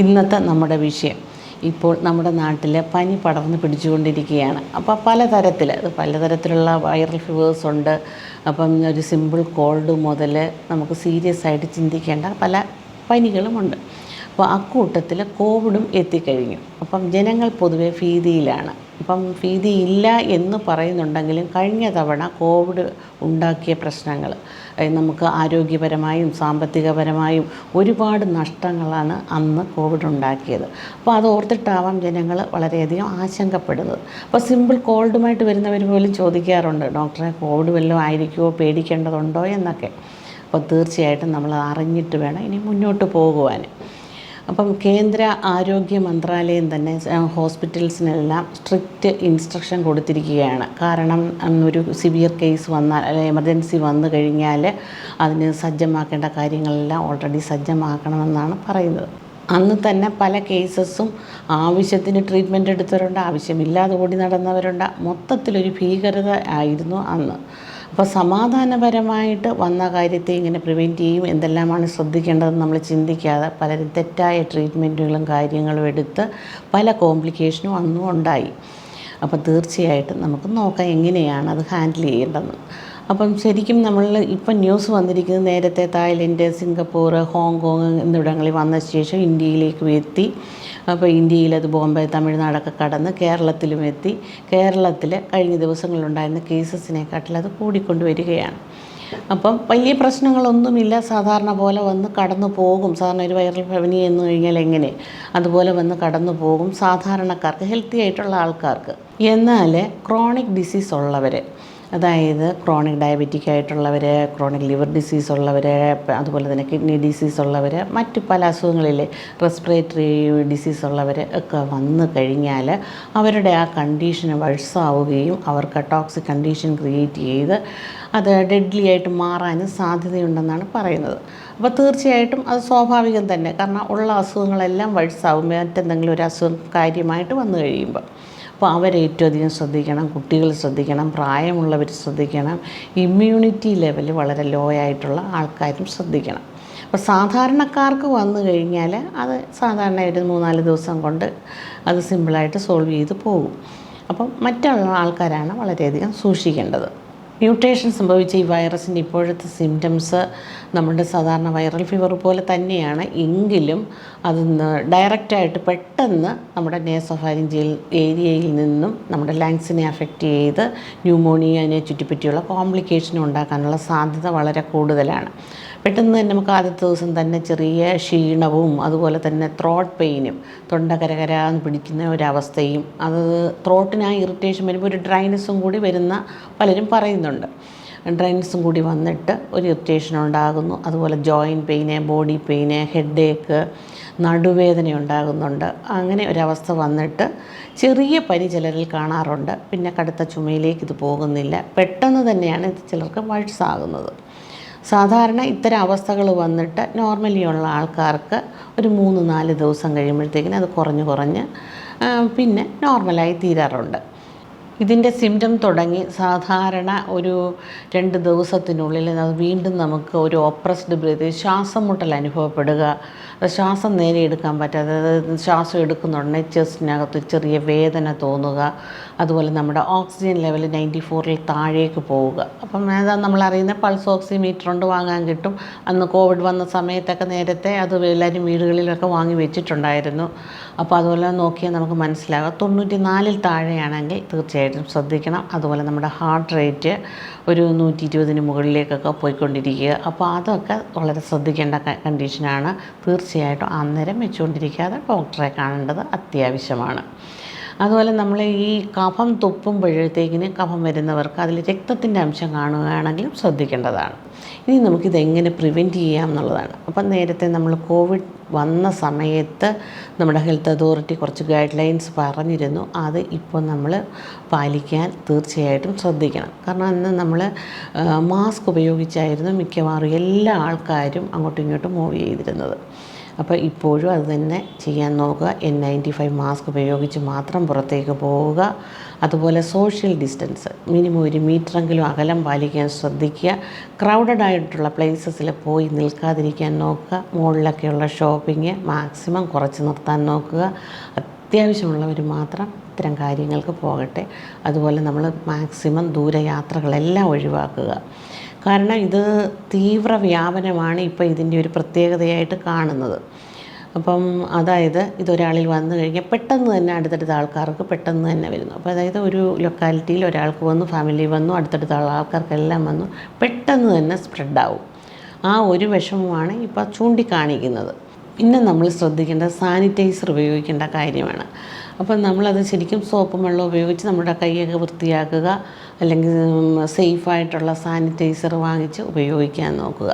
ഇന്നത്തെ നമ്മുടെ വിഷയം. ഇപ്പോൾ നമ്മുടെ നാട്ടിൽ പനി പടർന്ന് പിടിച്ചുകൊണ്ടിരിക്കുകയാണ്. അപ്പോൾ പലതരത്തിൽ അത് പലതരത്തിലുള്ള വൈറൽ ഫീവേഴ്സ് ഉണ്ട്. അപ്പം ഒരു സിമ്പിൾ കോൾഡ് മുതൽ നമുക്ക് സീരിയസ് ആയിട്ട് ചിന്തിക്കേണ്ട പല പനികളുമുണ്ട് അപ്പോൾ അക്കൂട്ടത്തിൽ കോവിഡും എത്തിക്കഴിഞ്ഞു. അപ്പം ജനങ്ങൾ പൊതുവെ ഭീതിയിലാണ്. അപ്പം ഭീതി ഇല്ല എന്ന് പറയുന്നുണ്ടെങ്കിലും കഴിഞ്ഞ തവണ കോവിഡ് ഉണ്ടാക്കിയ പ്രശ്നങ്ങൾ നമുക്ക് ആരോഗ്യപരമായും സാമ്പത്തികപരമായും ഒരുപാട് നഷ്ടങ്ങളാണ് അന്ന് കോവിഡ് ഉണ്ടാക്കിയത്. അപ്പോൾ അത് ഓർത്തിട്ടാവാം ജനങ്ങൾ വളരെയധികം ആശങ്കപ്പെടുന്നത്. അപ്പോൾ സിമ്പിൾ കോൾഡുമായിട്ട് വരുന്നവർ പോലും ചോദിക്കാറുണ്ട് ഡോക്ടറെ കോവിഡ് വല്ലതും ആയിരിക്കുമോ? പേടിക്കേണ്ടതുണ്ടോ? എന്നൊക്കെ. അപ്പോൾ തീർച്ചയായിട്ടും നമ്മൾ അറിഞ്ഞിട്ട് വേണം ഇനി മുന്നോട്ട് പോകുവാൻ. അപ്പം കേന്ദ്ര ആരോഗ്യ മന്ത്രാലയം തന്നെ ഹോസ്പിറ്റൽസിനെല്ലാം സ്ട്രിക്റ്റ് ഇൻസ്ട്രക്ഷൻ കൊടുത്തിരിക്കുകയാണ്. കാരണം ഒരു സിവിയർ കേസ് വന്നാൽ അല്ലെങ്കിൽ എമർജൻസി വന്നു കഴിഞ്ഞാൽ അതിന് സജ്ജമാക്കേണ്ട കാര്യങ്ങളെല്ലാം ഓൾറെഡി സജ്ജമാക്കണമെന്നാണ് പറയുന്നത്. അന്ന് തന്നെ പല കേസസും ആവശ്യത്തിന് ട്രീറ്റ്മെന്റ് എടുത്തവരുണ്ട് ആവശ്യമില്ലാതെ ഓടി നടന്നവരുണ്ട്. മൊത്തത്തിലൊരു ഭീകരത ആയിരുന്നു അന്ന്. അപ്പോൾ സമാധാനപരമായിട്ട് വന്ന കാര്യത്തെ ഇങ്ങനെ പ്രിവെന്റ് ചെയ്യും എന്തെല്ലാമാണ് ശ്രദ്ധിക്കേണ്ടതെന്ന് നമ്മൾ ചിന്തിക്കാതെ പലരും തെറ്റായ ട്രീറ്റ്മെന്റുകളും കാര്യങ്ങളും എടുത്ത് പല കോംപ്ലിക്കേഷനും അന്നും ഉണ്ടായി. അപ്പോൾ തീർച്ചയായിട്ടും നമുക്ക് നോക്കാം എങ്ങനെയാണ് അത് ഹാൻഡിൽ ചെയ്യേണ്ടതെന്ന് അപ്പം ശരിക്കും നമ്മൾ ഇപ്പം ന്യൂസ് വന്നിരിക്കുന്നത് നേരത്തെ തായ്ലൻഡ് സിംഗപ്പൂർ ഹോങ്കോങ് എന്നിവിടങ്ങളിൽ വന്ന ശേഷം ഇന്ത്യയിലേക്ക് എത്തി. അപ്പോൾ ഇന്ത്യയിൽ അത് ബോംബെ തമിഴ്നാടൊക്കെ കടന്ന് കേരളത്തിലും എത്തി. കേരളത്തിൽ കഴിഞ്ഞ ദിവസങ്ങളിലുണ്ടായിരുന്ന കേസസിനെക്കാട്ടിൽ അത് കൂടിക്കൊണ്ട് വരികയാണ് അപ്പം വലിയ പ്രശ്നങ്ങളൊന്നുമില്ല. സാധാരണ പോലെ വന്ന് കടന്നു പോകും. സാധാരണ ഒരു വൈറൽ പനി എന്ന് കഴിഞ്ഞാൽ എങ്ങനെ? അതുപോലെ വന്ന് കടന്നു പോകും സാധാരണക്കാർക്ക് ഹെൽത്തി ആയിട്ടുള്ള ആൾക്കാർക്ക്. എന്നാൽ ക്രോണിക് ഡിസീസ് ഉള്ളവർ അതായത് ക്രോണിക് ഡയബറ്റിക് ആയിട്ടുള്ളവർ ക്രോണിക് ലിവർ ഡിസീസ് ഉള്ളവർ അതുപോലെ തന്നെ കിഡ്നി ഡിസീസ് ഉള്ളവർ മറ്റ് പല അസുഖങ്ങളിൽ റെസ്പിറേറ്ററി ഡിസീസ് ഉള്ളവർ ഒക്കെ വന്നു കഴിഞ്ഞാൽ അവരുടെ ആ കണ്ടീഷൻ വഴ്സാവുകയും അവർക്ക് ടോക്സിക് കണ്ടീഷൻ ക്രിയേറ്റ് ചെയ്ത് അത് ഡെഡ്ലി ആയിട്ട് മാറാനും സാധ്യതയുണ്ടെന്നാണ് പറയുന്നത്. അപ്പോൾ തീർച്ചയായിട്ടും അത് സ്വാഭാവികം തന്നെ. കാരണം ഉള്ള അസുഖങ്ങളെല്ലാം വഴ്സാവും. മറ്റെന്തെങ്കിലും ഒരു അസുഖം കാര്യമായിട്ട് വന്നു കഴിയുമ്പോൾ അപ്പോൾ അവരെ ഏറ്റവും അധികം ശ്രദ്ധിക്കണം കുട്ടികൾ ശ്രദ്ധിക്കണം പ്രായമുള്ളവർ ശ്രദ്ധിക്കണം ഇമ്മ്യൂണിറ്റി ലെവൽ വളരെ ലോ ആയിട്ടുള്ള ആൾക്കാരും ശ്രദ്ധിക്കണം. അപ്പോൾ സാധാരണക്കാർക്ക് വന്നു കഴിഞ്ഞാൽ അത് സാധാരണ ഒരു മൂന്നാൽ ദിവസം കൊണ്ട് അത് സിമ്പിളായിട്ട് സോൾവ് ചെയ്ത് പോകും. അപ്പം മറ്റുള്ള ആൾക്കാരാണ് വളരെയധികം സൂക്ഷിക്കേണ്ടത്. മ്യൂട്ടേഷൻ സംഭവിച്ച ഈ വൈറസിന്റെ ഇപ്പോഴത്തെ സിംറ്റംസ് നമ്മുടെ സാധാരണ വൈറൽ ഫീവർ പോലെ തന്നെയാണ്. എങ്കിലും അത് ഡയറക്റ്റായിട്ട് പെട്ടെന്ന് നമ്മുടെ നേസോഫാരിഞ്ചിയൽ ഏരിയയിൽ നിന്നും നമ്മുടെ ലങ്സിനെ അഫക്റ്റ് ചെയ്ത് ന്യൂമോണിയനെ ചുറ്റിപ്പറ്റിയുള്ള കോംപ്ലിക്കേഷൻ ഉണ്ടാക്കാനുള്ള സാധ്യത വളരെ കൂടുതലാണ്. പെട്ടെന്ന് തന്നെ നമുക്ക് ആദ്യത്തെ ദിവസം തന്നെ ചെറിയ ക്ഷീണവും അതുപോലെ തന്നെ ത്രോട്ട് പെയിനും തൊണ്ട കരകരാന്ന് പിടിക്കുന്ന ഒരവസ്ഥയും അത് ത്രോട്ടിന് ആ ഇറിറ്റേഷൻ വരുമ്പോൾ ഒരു ഡ്രൈനസ്സും കൂടി വരുന്ന പലരും പറയുന്നുണ്ട്. ഡ്രൈനസും കൂടി വന്നിട്ട് ഒരു ഇറിറ്റേഷൻ ഉണ്ടാകുന്നു അതുപോലെ joint pain body pain headache നടുവേദന ഉണ്ടാകുന്നുണ്ട്. അങ്ങനെ ഒരവസ്ഥ വന്നിട്ട് ചെറിയ പനി ചിലരിൽ കാണാറുണ്ട്. പിന്നെ കടുത്ത ചുമയിലേക്ക് ഇത് പോകുന്നില്ല. പെട്ടെന്ന് തന്നെയാണ് ഇത് ചിലർക്ക് വഴ്സാകുന്നത്. സാധാരണ ഇത്തരം അവസ്ഥകൾ വന്നിട്ട് നോർമലി ഉള്ള ആൾക്കാർക്ക് ഒരു മൂന്ന് നാല് ദിവസം കഴിയുമ്പോഴത്തേക്കിന് അത് കുറഞ്ഞ് കുറഞ്ഞ് പിന്നെ നോർമലായി തീരാറുണ്ട്. ഇതിന്റെ സിംറ്റം തുടങ്ങി സാധാരണ ഒരു രണ്ട് ദിവസത്തിനുള്ളിൽ അത് വീണ്ടും നമുക്ക് ഒരു ഓപ്രസ്ഡ് ബ്രീത്ത് ശ്വാസം മുട്ടൽ അനുഭവപ്പെടുക. ശ്വാസം നേരെ എടുക്കാൻ പറ്റാതെ അതായത് ശ്വാസം എടുക്കുന്ന ഉടനെ ചെസ്റ്റിനകത്ത് ചെറിയ വേദന തോന്നുക. അതുപോലെ നമ്മുടെ ഓക്സിജൻ ലെവൽ നയന്റി ഫോറിൽ താഴേക്ക് പോവുക. അപ്പം ഏതാ നമ്മളറിയുന്ന പൾസ് ഓക്സിമീറ്റർ ഉണ്ട് വാങ്ങാൻ കിട്ടും. അന്ന് കോവിഡ് വന്ന സമയത്തൊക്കെ നേരത്തെ അത് എല്ലാവരും വീടുകളിലൊക്കെ വാങ്ങി വെച്ചിട്ടുണ്ടായിരുന്നു. അപ്പോൾ അതുപോലെ നോക്കിയാൽ നമുക്ക് മനസ്സിലാകാം. തൊണ്ണൂറ്റി നാലിൽ താഴെയാണെങ്കിൽ തീർച്ചയായിട്ടും ശ്രദ്ധിക്കണം. അതുപോലെ നമ്മുടെ ഹാർട്ട് റേറ്റ് ഒരു നൂറ്റി ഇരുപതിന് മുകളിലേക്കൊക്കെ പോയിക്കൊണ്ടിരിക്കുക. അപ്പോൾ അതൊക്കെ വളരെ ശ്രദ്ധിക്കേണ്ട കണ്ടീഷനാണ് തീർച്ചയായിട്ടും അന്നേരം വെച്ചുകൊണ്ടിരിക്കാതെ ഡോക്ടറെ കാണേണ്ടത് അത്യാവശ്യമാണ്. അതുപോലെ നമ്മൾ ഈ കഫം തുപ്പുമ്പോഴത്തേക്കിന് കഫം വരുന്നവർക്ക് അതിൽ രക്തത്തിന്റെ അംശം കാണുകയാണെങ്കിലും ശ്രദ്ധിക്കേണ്ടതാണ്. ഇനി നമുക്കിതെങ്ങനെ പ്രിവെന്റ് ചെയ്യാം എന്നുള്ളതാണ്. അപ്പം നേരത്തെ നമ്മൾ കോവിഡ് വന്ന സമയത്ത് നമ്മുടെ ഹെൽത്ത് അതോറിറ്റി കുറച്ച് ഗൈഡ് ലൈൻസ് പറഞ്ഞിരുന്നു. അത് ഇപ്പോൾ നമ്മൾ പാലിക്കാൻ തീർച്ചയായിട്ടും ശ്രദ്ധിക്കണം. കാരണം അന്ന് നമ്മൾ മാസ്ക് ഉപയോഗിച്ചായിരുന്നു മിക്കവാറും എല്ലാ ആൾക്കാരും അങ്ങോട്ടും ഇങ്ങോട്ടും മൂവ് ചെയ്തിരുന്നത്. അപ്പോൾ ഇപ്പോഴും അത് തന്നെ ചെയ്യാൻ നോക്കുക. എൻ നയന്റി ഫൈവ് മാസ്ക് ഉപയോഗിച്ച് മാത്രം പുറത്തേക്ക് പോവുക. അതുപോലെ സോഷ്യൽ ഡിസ്റ്റൻസ് മിനിമം ഒരു മീറ്ററെങ്കിലും അകലം പാലിക്കാൻ ശ്രദ്ധിക്കുക. ക്രൗഡഡ് ആയിട്ടുള്ള പ്ലേസസിൽ പോയി നിൽക്കാതിരിക്കാൻ നോക്കുക. മുകളിലൊക്കെയുള്ള ഷോപ്പിംഗ് മാക്സിമം കുറച്ച് നിർത്താൻ നോക്കുക. അത്യാവശ്യമുള്ളവർ മാത്രം ഇത്തരം കാര്യങ്ങൾക്ക് പോകട്ടെ. അതുപോലെ നമ്മൾ മാക്സിമം ദൂരയാത്രകളെല്ലാം ഒഴിവാക്കുക. കാരണം ഇത് തീവ്ര വ്യാപനമാണ് ഇപ്പോൾ ഇതിന്റെ ഒരു പ്രത്യേകതയായിട്ട് കാണുന്നത്. അപ്പം അതായത് ഇതൊരാളിൽ വന്നു കഴിഞ്ഞാൽ പെട്ടെന്ന് തന്നെ അടുത്തടുത്ത ആൾക്കാർക്ക് പെട്ടെന്ന് തന്നെ വരുന്നു. അപ്പോൾ അതായത് ഒരു ലൊക്കാലിറ്റിയിൽ ഒരാൾക്ക് വന്നു ഫാമിലി വന്നു അടുത്തടുത്ത ആൾക്കാർക്കെല്ലാം വന്നു പെട്ടെന്ന് തന്നെ സ്പ്രെഡാവും ആ ഒരു വിഷമമാണ് ഇപ്പോൾ ചൂണ്ടിക്കാണിക്കുന്നത്. പിന്നെ നമ്മൾ ശ്രദ്ധിക്കേണ്ട സാനിറ്റൈസർ ഉപയോഗിക്കേണ്ട കാര്യമാണ്. അപ്പം നമ്മളത് ശരിക്കും സോപ്പും വെള്ളം ഉപയോഗിച്ച് നമ്മുടെ കൈയൊക്കെ വൃത്തിയാക്കുക അല്ലെങ്കിൽ സേഫായിട്ടുള്ള സാനിറ്റൈസർ വാങ്ങിച്ച് ഉപയോഗിക്കാൻ നോക്കുക.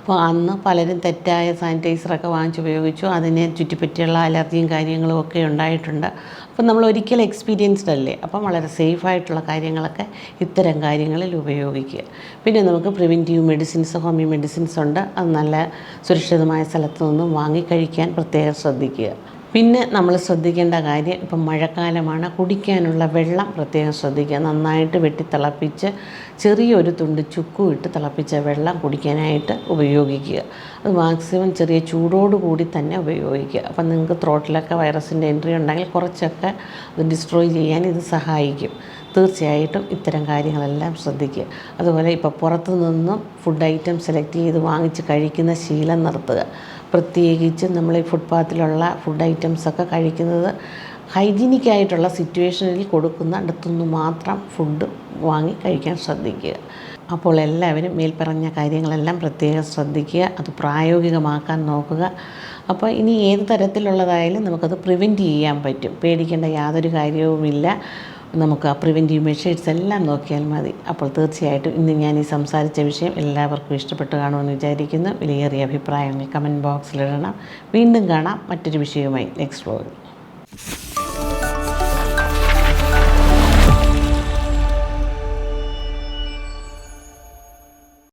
അപ്പോൾ അന്ന് പലരും തെറ്റായ സാനിറ്റൈസറൊക്കെ വാങ്ങിച്ച് ഉപയോഗിച്ചു. അതിനെ ചുറ്റിപ്പറ്റിയുള്ള അലർജിയും കാര്യങ്ങളും ഒക്കെ ഉണ്ടായിട്ടുണ്ട്. അപ്പം നമ്മൾ ഒരിക്കലും എക്സ്പീരിയൻസ്ഡ് അല്ലേ? അപ്പം വളരെ സേഫായിട്ടുള്ള കാര്യങ്ങളൊക്കെ ഇത്തരം കാര്യങ്ങളിൽ ഉപയോഗിക്കുക. പിന്നെ നമുക്ക് പ്രിവെന്റീവ് മെഡിസിൻസ് ഹോമിയോ മെഡിസിൻസ് ഉണ്ട്. അത് നല്ല സുരക്ഷിതമായ സ്ഥലത്ത് നിന്നും വാങ്ങി കഴിക്കാൻ പ്രത്യേകം ശ്രദ്ധിക്കുക. പിന്നെ നമ്മൾ ശ്രദ്ധിക്കേണ്ട കാര്യം ഇപ്പം മഴക്കാലമാണ്. കുടിക്കാനുള്ള വെള്ളം പ്രത്യേകം ശ്രദ്ധിക്കുക. നന്നായിട്ട് വെട്ടി തിളപ്പിച്ച് ചെറിയൊരു തുണ്ട് ചുക്കും ഇട്ട് തിളപ്പിച്ച വെള്ളം കുടിക്കാനായിട്ട് ഉപയോഗിക്കുക. അത് മാക്സിമം ചെറിയ ചൂടോട് കൂടി തന്നെ ഉപയോഗിക്കുക. അപ്പം നിങ്ങൾക്ക് ത്രോട്ടിലൊക്കെ വൈറസിന്റെ എൻട്രി ഉണ്ടെങ്കിൽ കുറച്ചൊക്കെ അത് ഡിസ്ട്രോയ് ചെയ്യാൻ ഇത് സഹായിക്കും. തീർച്ചയായിട്ടും ഇത്തരം കാര്യങ്ങളെല്ലാം ശ്രദ്ധിക്കുക. അതുപോലെ ഇപ്പോൾ പുറത്തു നിന്നും ഫുഡ് ഐറ്റം സെലക്ട് ചെയ്ത് വാങ്ങിച്ച് കഴിക്കുന്ന ശീലം നിർത്തുക. പ്രത്യേകിച്ച് നമ്മൾ ഈ ഫുട്പാത്തിലുള്ള ഫുഡ് ഐറ്റംസൊക്കെ കഴിക്കുന്നത് ഹൈജീനിക്കായിട്ടുള്ള സിറ്റുവേഷനിൽ കൊടുക്കുന്ന അടുത്തുനിന്ന് മാത്രം ഫുഡ് വാങ്ങി കഴിക്കാൻ ശ്രദ്ധിക്കുക. അപ്പോൾ എല്ലാവരും മേൽപ്പറഞ്ഞ കാര്യങ്ങളെല്ലാം പ്രത്യേകം ശ്രദ്ധിക്കുക അത് പ്രായോഗികമാക്കാൻ നോക്കുക. അപ്പോൾ ഇനി ഏത് തരത്തിലുള്ളതായാലും നമുക്കത് പ്രിവെന്റ് ചെയ്യാൻ പറ്റും. പേടിക്കേണ്ട യാതൊരു കാര്യവുമില്ല. നമുക്ക് ആ പ്രിവെന്റീവ് മെഷേഴ്സ് എല്ലാം നോക്കിയാൽ മതി. അപ്പോൾ തീർച്ചയായിട്ടും ഇന്ന് ഞാൻ ഈ സംസാരിച്ച വിഷയം എല്ലാവർക്കും ഇഷ്ടപ്പെട്ട് കാണുമെന്ന് വിചാരിക്കുന്നു. വിലയേറിയ അഭിപ്രായങ്ങൾ കമന്റ് ബോക്സിലിടണം വീണ്ടും കാണാം മറ്റൊരു വിഷയവുമായി. നെക്സ്റ്റ് വ്ലോഗിൽ